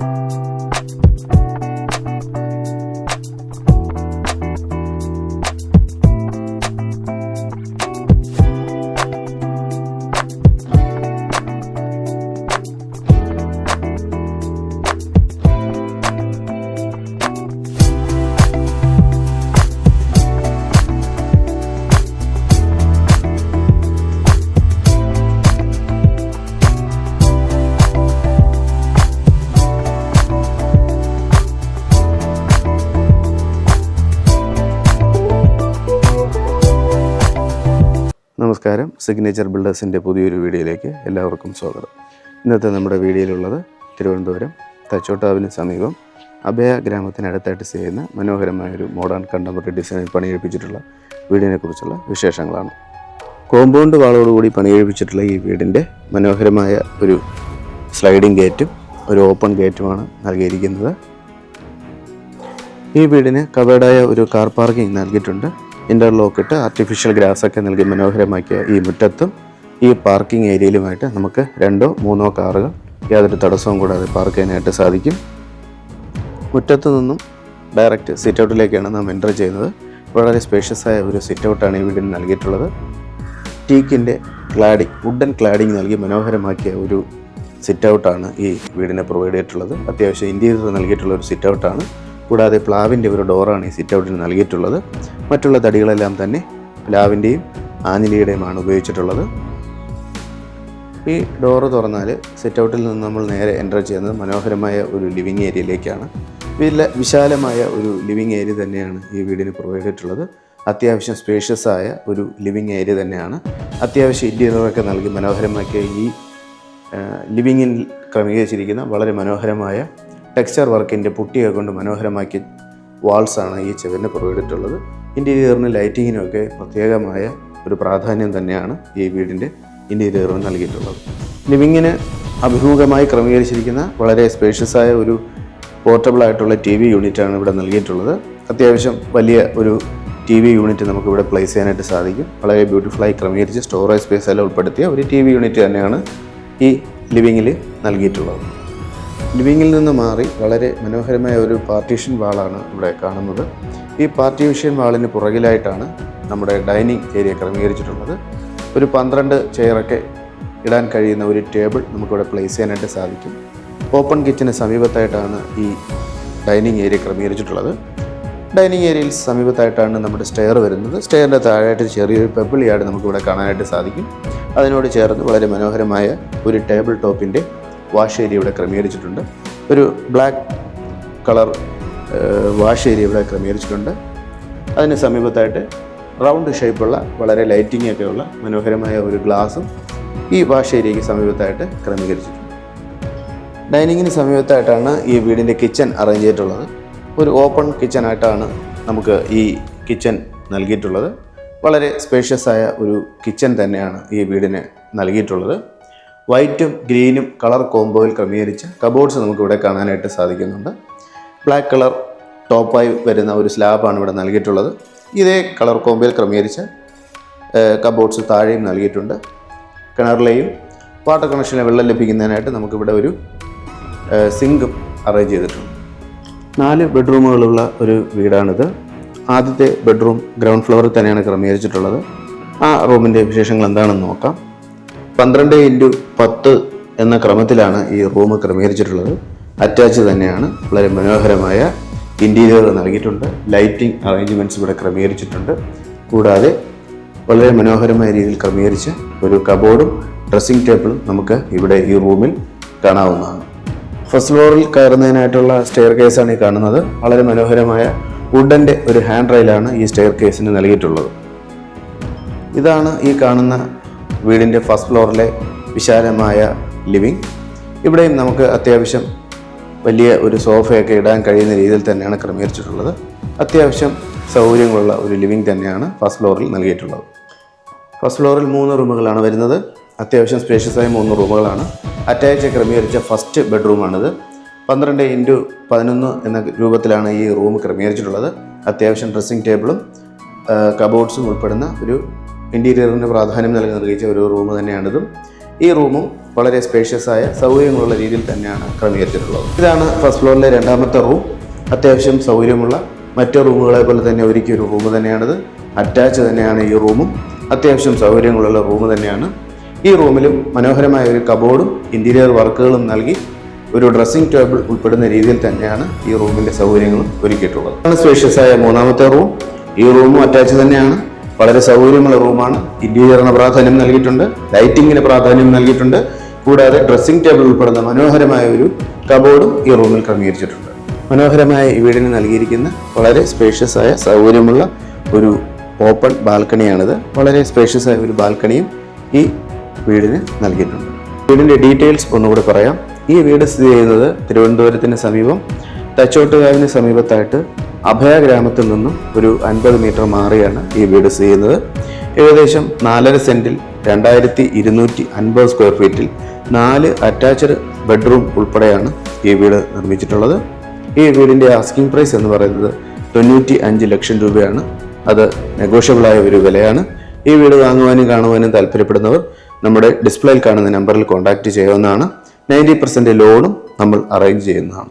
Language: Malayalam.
you നമസ്കാരം. സിഗ്നേച്ചർ ബിൽഡേഴ്സിന്റെ പുതിയൊരു വീഡിയോയിലേക്ക് എല്ലാവർക്കും സ്വാഗതം. ഇന്നത്തെ നമ്മുടെ വീഡിയോയിലുള്ളത് തിരുവനന്തപുരം തച്ചോട്ടാവിന് സമീപം അഭയ ഗ്രാമത്തിനടുത്തായിട്ട് സ്ഥിതി ചെയ്യുന്ന മനോഹരമായൊരു മോഡേൺ കണ്ടംപററി ഡിസൈനിൽ പണിയെടുപ്പിച്ചിട്ടുള്ള വീടിനെക്കുറിച്ചുള്ള വിശേഷങ്ങളാണ്. കോമ്പൗണ്ട് വാളോടുകൂടി പണിയെടുപ്പിച്ചിട്ടുള്ള ഈ വീടിന്റെ മനോഹരമായ ഒരു സ്ലൈഡിംഗ് ഗേറ്റും ഒരു ഓപ്പൺ ഗേറ്റുമാണ് നൽകിയിരിക്കുന്നത്. ഈ വീടിന് കവേഡായ ഒരു കാർ പാർക്കിംഗ് നൽകിയിട്ടുണ്ട്. ഇന്റർലോക്ക് ഇട്ട് ആർട്ടിഫിഷ്യൽ ഗ്രാസ് ഒക്കെ നൽകി മനോഹരമാക്കിയ ഈ മുറ്റത്തും ഈ പാർക്കിംഗ് ഏരിയയിലുമായിട്ട് നമുക്ക് രണ്ടോ മൂന്നോ കാറുകൾ യാതൊരു തടസ്സവും കൂടാതെ പാർക്ക് ചെയ്യാനായിട്ട് സാധിക്കും. മുറ്റത്ത് നിന്നും ഡയറക്റ്റ് സിറ്റ് ഔട്ടിലേക്കാണ് നാം എന്റർ ചെയ്യുന്നത്. വളരെ സ്പേഷ്യസ് ആയ ഒരു സിറ്റ് ഔട്ടാണ് ഈ വീടിന് നൽകിയിട്ടുള്ളത്. ടീക്കിന്റെ ക്ലാഡിംഗ് വുഡൻ ക്ലാഡിംഗ് നൽകി മനോഹരമാക്കിയ ഒരു സിറ്റ് ഔട്ടാണ് ഈ വീടിനെ പ്രൊവൈഡ് ചെയ്തിട്ടുള്ളത്. അത്യാവശ്യം ഇന്റീരിയർ നൽകിയിട്ടുള്ള ഒരു സിറ്റ് ഔട്ടാണ് കൂടാതെ പ്ലാവിന്റെ ഒരു ഡോറാണ് ഈ സിറ്റ് ഔട്ടിന് നൽകിയിട്ടുള്ളത്. മറ്റുള്ള തടികളെല്ലാം തന്നെ പ്ലാവിന്റെയും ആഞ്ഞിലിയുടെയുമാണ് ഉപയോഗിച്ചിട്ടുള്ളത്. ഈ ഡോറ് തുറന്നാൽ സിറ്റ് ഔട്ടിൽ നിന്ന് നമ്മൾ നേരെ എന്റർ ചെയ്യുന്നത് മനോഹരമായ ഒരു ലിവിങ് ഏരിയയിലേക്കാണ് വില വിശാലമായ ഒരു ലിവിങ് ഏരിയ തന്നെയാണ് ഈ വീടിന് പ്രൊവൈഡ് ചെയ്തിട്ടുള്ളത് അത്യാവശ്യം സ്പേഷ്യസ് ആയ ഒരു ലിവിങ് ഏരിയ തന്നെയാണ്. അത്യാവശ്യം ഇന്റീരിയറൊക്കെ നൽകി മനോഹരമാക്കിയ ഈ ലിവിങ്ങിൽ ക്രമീകരിച്ചിരിക്കുന്ന വളരെ മനോഹരമായ ടെക്സ്ചർ വർക്കിന്റെ പുട്ടിയൊക്കെ കൊണ്ട് മനോഹരമാക്കി വാൾസാണ് ഈ ചെവിന് പ്രൊവൈഡ് ചെയ്തിട്ടുള്ളത് ഇന്റീരിയറിന് ലൈറ്റിങ്ങിനൊക്കെ പ്രത്യേകമായ ഒരു പ്രാധാന്യം തന്നെയാണ് ഈ വീടിന്റെ ഇന്റീരിയറിന് നൽകിയിട്ടുള്ളത്. ലിവിങ്ങിന് അഭിമുഖമായി ക്രമീകരിച്ചിരിക്കുന്ന വളരെ സ്പേഷ്യസായ ഒരു പോർട്ടബിൾ ആയിട്ടുള്ള ടി വി യൂണിറ്റാണ് ഇവിടെ നൽകിയിട്ടുള്ളത്. അത്യാവശ്യം വലിയ ഒരു ടി വി യൂണിറ്റ് നമുക്കിവിടെ പ്ലേസ് ചെയ്യാനായിട്ട് സാധിക്കും. വളരെ ബ്യൂട്ടിഫുള്ളായി ക്രമീകരിച്ച് സ്റ്റോറേജ് സ്പേസ് എല്ലാം ഉൾപ്പെടുത്തിയ ഒരു ടി വി യൂണിറ്റ് തന്നെയാണ് ഈ ലിവിങ്ങിൽ നൽകിയിട്ടുള്ളത്. ലിവിങ്ങിൽ നിന്ന് മാറി വളരെ മനോഹരമായ ഒരു പാർട്ടീഷൻ വാളാണ് ഇവിടെ കാണുന്നത്. ഈ പാർട്ടീഷൻ വാളിന് പുറകിലായിട്ടാണ് നമ്മുടെ ഡൈനിങ് ഏരിയ ക്രമീകരിച്ചിട്ടുള്ളത്. ഒരു പന്ത്രണ്ട് ചെയറൊക്കെ ഇടാൻ കഴിയുന്ന ഒരു ടേബിൾ നമുക്കിവിടെ പ്ലേസ് ചെയ്യാനായിട്ട് സാധിക്കും. ഓപ്പൺ കിച്ചന് സമീപത്തായിട്ടാണ് ഈ ഡൈനിങ് ഏരിയ ക്രമീകരിച്ചിട്ടുള്ളത്. ഡൈനിങ് ഏരിയയിൽ സമീപത്തായിട്ടാണ് നമ്മുടെ സ്റ്റെയർ വരുന്നത്. സ്റ്റെയറിന്റെ താഴെയായിട്ട് ചെറിയൊരു പെബിൾ നമുക്കിവിടെ കാണാനായിട്ട് സാധിക്കും. അതിനോട് ചേർന്ന് വളരെ മനോഹരമായ ഒരു ടേബിൾ ടോപ്പിന്റെ വാഷ് ഏരിയ ഇവിടെ ക്രമീകരിച്ചിട്ടുണ്ട്. ഒരു ബ്ലാക്ക് കളർ വാഷ് ഏരിയ ഇവിടെ ക്രമീകരിച്ചിട്ടുണ്ട്. അതിന് സമീപത്തായിട്ട് റൗണ്ട് ഷേപ്പുള്ള വളരെ ലൈറ്റിംഗ് ഒക്കെയുള്ള മനോഹരമായ ഒരു ഗ്ലാസും ഈ വാഷ് ഏരിയയ്ക്ക് സമീപത്തായിട്ട് ക്രമീകരിച്ചിട്ടുണ്ട്. ഡൈനിങ്ങിന് സമീപത്തായിട്ടാണ് ഈ വീടിന്റെ കിച്ചൺ അറേഞ്ച് ചെയ്തിട്ടുള്ളത്. ഒരു ഓപ്പൺ കിച്ചൺ ആയിട്ടാണ് നമുക്ക് ഈ കിച്ചൺ നൽകിയിട്ടുള്ളത്. വളരെ സ്പേഷ്യസ് ആയ ഒരു കിച്ചൺ തന്നെയാണ് ഈ വീടിന് നൽകിയിട്ടുള്ളത്. വൈറ്റും ഗ്രീനും കളർ കോംബോയിൽ ക്രമീകരിച്ച കബോർഡ്സ് നമുക്കിവിടെ കാണാനായിട്ട് സാധിക്കുന്നുണ്ട്. ബ്ലാക്ക് കളർ ടോപ്പായി വരുന്ന ഒരു സ്ലാബാണ് ഇവിടെ നൽകിയിട്ടുള്ളത്. ഇതേ കളർ കോംബോയിൽ ക്രമീകരിച്ച കബോർഡ്സ് താഴെയും നൽകിയിട്ടുണ്ട്. കിണറിലെയും വാട്ടർ കണക്ഷനിലെ വെള്ളം ലഭിക്കുന്നതിനായിട്ട് നമുക്കിവിടെ ഒരു സിങ്കും അറേഞ്ച് ചെയ്തിട്ടുണ്ട്. നാല് ബെഡ്റൂമുകളുള്ള ഒരു വീടാണിത്. ആദ്യത്തെ ബെഡ്റൂം ഗ്രൗണ്ട് ഫ്ലോറിൽ തന്നെയാണ് ക്രമീകരിച്ചിട്ടുള്ളത്. ആ റൂമിന്റെ വിശേഷങ്ങൾ എന്താണെന്ന് നോക്കാം. പന്ത്രണ്ട് ഇന്റു പത്ത് എന്ന ക്രമത്തിലാണ് ഈ റൂം ക്രമീകരിച്ചിട്ടുള്ളത്. അറ്റാച്ച് തന്നെയാണ്. വളരെ മനോഹരമായ ഇന്റീരിയർ നൽകിയിട്ടുണ്ട്. ലൈറ്റിംഗ് അറേഞ്ച്മെന്റ്സ് ഇവിടെ ക്രമീകരിച്ചിട്ടുണ്ട്. കൂടാതെ വളരെ മനോഹരമായ രീതിയിൽ ക്രമീകരിച്ച ഒരു കബോർഡും ഡ്രസ്സിംഗ് ടേബിളും നമുക്ക് ഇവിടെ ഈ റൂമിൽ കാണാവുന്നതാണ്. ഫസ്റ്റ് ഫ്ലോറിൽ കയറുന്നതിനായിട്ടുള്ള സ്റ്റെയർ കേസാണ് ഈ കാണുന്നത്. വളരെ മനോഹരമായ വുഡന്റെ ഒരു ഹാൻഡ് റെയിലാണ് ഈ സ്റ്റെയർ കേസിന് നൽകിയിട്ടുള്ളത്. ഇതാണ് ഈ കാണുന്ന വീടിന്റെ ഫസ്റ്റ് ഫ്ലോറിലെ വിശാലമായ ലിവിങ്. ഇവിടെയും നമുക്ക് അത്യാവശ്യം വലിയ ഒരു സോഫയൊക്കെ ഇടാൻ കഴിയുന്ന രീതിയിൽ തന്നെയാണ് ക്രമീകരിച്ചിട്ടുള്ളത്. അത്യാവശ്യം സൗകര്യങ്ങളുള്ള ഒരു ലിവിങ് തന്നെയാണ് ഫസ്റ്റ് ഫ്ലോറിൽ നൽകിയിട്ടുള്ളത്. ഫസ്റ്റ് ഫ്ലോറിൽ മൂന്ന് റൂമുകളാണ് വരുന്നത്. അത്യാവശ്യം സ്പേഷ്യസായ മൂന്ന് റൂമുകളാണ്. അറ്റാച്ച് ക്രമീകരിച്ച ഫസ്റ്റ് ബെഡ്റൂമാണിത് പന്ത്രണ്ട് ഇന്റു പതിനൊന്ന് എന്ന രൂപത്തിലാണ് ഈ റൂം ക്രമീകരിച്ചിട്ടുള്ളത്. അത്യാവശ്യം ഡ്രസ്സിംഗ് ടേബിളും കബോർഡ്സും ഉൾപ്പെടുന്ന ഒരു ഇന്റീരിയറിന് പ്രാധാന്യം നൽകി നിർമ്മിച്ച ഒരു റൂം തന്നെയാണിതും. ഈ റൂമും വളരെ സ്പേഷ്യസായ സൗകര്യങ്ങളുള്ള രീതിയിൽ തന്നെയാണ് ക്രമീകരിച്ചിട്ടുള്ളത്. ഇതാണ് ഫസ്റ്റ് ഫ്ലോറിലെ രണ്ടാമത്തെ റൂം അത്യാവശ്യം സൗകര്യമുള്ള മറ്റ് റൂമുകളെ പോലെ തന്നെ ഒരുക്കിയ ഒരു റൂം തന്നെയാണിത്. അറ്റാച്ച് തന്നെയാണ് ഈ റൂമും. അത്യാവശ്യം സൗകര്യങ്ങളുള്ള റൂം തന്നെയാണ്. ഈ റൂമിലും മനോഹരമായ ഒരു കബോർഡും ഇന്റീരിയർ വർക്കുകളും നൽകി ഒരു ഡ്രസ്സിംഗ് ടേബിൾ ഉൾപ്പെടുന്ന രീതിയിൽ തന്നെയാണ് ഈ റൂമിന്റെ സൗകര്യങ്ങളും ഒരുക്കിയിട്ടുള്ളത്. സ്പേഷ്യസായ മൂന്നാമത്തെ റൂം ഈ റൂമും അറ്റാച്ച് തന്നെയാണ്. വളരെ സൗകര്യമുള്ള റൂമാണ്. ഇന്റീരിയറിന് പ്രാധാന്യം നൽകിയിട്ടുണ്ട്. ലൈറ്റിങ്ങിന് പ്രാധാന്യം നൽകിയിട്ടുണ്ട്. കൂടാതെ ഡ്രസ്സിംഗ് ടേബിൾ ഉൾപ്പെടുന്ന മനോഹരമായ ഒരു കബോർഡും ഈ റൂമിൽ ക്രമീകരിച്ചിട്ടുണ്ട്. മനോഹരമായ ഈ വീടിന് നൽകിയിരിക്കുന്ന വളരെ സ്പേഷ്യസ് ആയ സൗകര്യമുള്ള ഒരു ഓപ്പൺ ബാൽക്കണിയാണിത്. വളരെ സ്പേഷ്യസ് ആയ ഒരു ബാൽക്കണിയും ഈ വീടിന് നൽകിയിട്ടുണ്ട്. വീടിന്റെ ഡീറ്റെയിൽസ് ഒന്നുകൂടി പറയാം. ഈ വീട് സ്ഥിതി ചെയ്യുന്നത് തിരുവനന്തപുരത്തിന് സമീപം തച്ചോട്ടുകാവിന് സമീപത്തായിട്ട് അഭയ ഗ്രാമത്തിൽ നിന്നും ഒരു അൻപത് മീറ്റർ മാറിയാണ് ഈ വീട് സ്ഥിതി ചെയ്യുന്നത്. ഏകദേശം നാലര സെന്റിൽ രണ്ടായിരത്തി ഇരുന്നൂറ്റി അൻപത് സ്ക്വയർ ഫീറ്റിൽ നാല് അറ്റാച്ച്ഡ് ബെഡ്റൂം ഉൾപ്പെടെയാണ് ഈ വീട് നിർമ്മിച്ചിട്ടുള്ളത്. ഈ വീടിന്റെ ആസ്കിംഗ് പ്രൈസ് എന്ന് പറയുന്നത് തൊണ്ണൂറ്റി അഞ്ച് ലക്ഷം രൂപയാണ്. അത് നെഗോഷ്യബിളായ ഒരു വിലയാണ്. ഈ വീട് വാങ്ങുവാനും കാണുവാനും താല്പര്യപ്പെടുന്നവർ നമ്മുടെ ഡിസ്പ്ലേയിൽ കാണുന്ന നമ്പറിൽ കോൺടാക്റ്റ് ചെയ്യാവുന്നതാണ്. നയന്റി പെർസെന്റ് ലോണും നമ്മൾ അറേഞ്ച് ചെയ്യുന്നതാണ്.